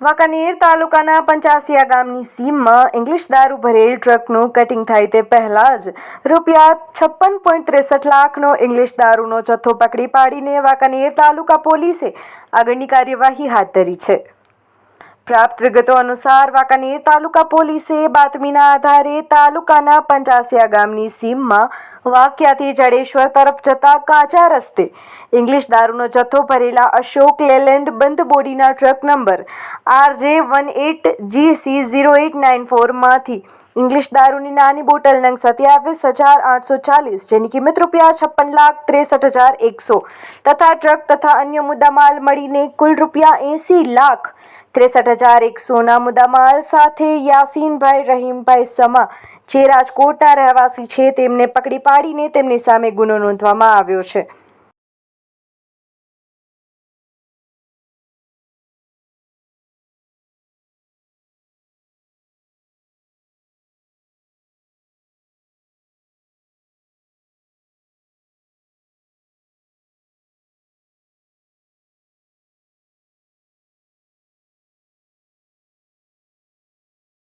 વાંકાનેર તાલુકાના પંચાસિયા ગામની સીમમાં ઇંગ્લિશ દારૂ ભરેલ ટ્રકનું કટિંગ થાય તે પહેલા જ રૂપિયા છપ્પન પોઈન્ટ ત્રેસઠ લાખનો ઇંગ્લિશ દારૂનો જથ્થો પકડી પાડીને વાંકાનેર તાલુકા પોલીસે આગળની કાર્યવાહી હાથ ધરી છે. પ્રાપ્ત વિગતો અનુસાર વાંકાનેર તાલુકા પોલીસે બાતમીના આધારે તાલુકાના પંચાસિયા ગામની સીમમાં વાક્યાથી જડેશ્વર તરફ જતા કાચા રસ્તે ઇંગ્લિશ દારૂનો જથ્થો ભરેલા અશોક લેલેન્ડ બંધ બોડીના truck number R J one eight GC zero eight nine ફોરમાંથી English દારૂની નાની બોટલ નંગ સત્યાવીસ હજાર આઠસો ચાલીસ, જેની કિંમત રૂપિયા છપ્પન લાખ ત્રેસઠ હજાર એકસો, તથા ટ્રક તથા અન્ય મુદ્દામાલ મળીને કુલ રૂપિયા એંસી લાખ ત્રેસઠ હજાર એકસોના મુદ્દામાલ સાથે યાસીનભાઈ, રહીમભાઈ સમા જે રાજકોટના રહેવાસી છે, તેમને પકડી પાડીને તેમની સામે ગુનો નોંધવામાં આવ્યો છે.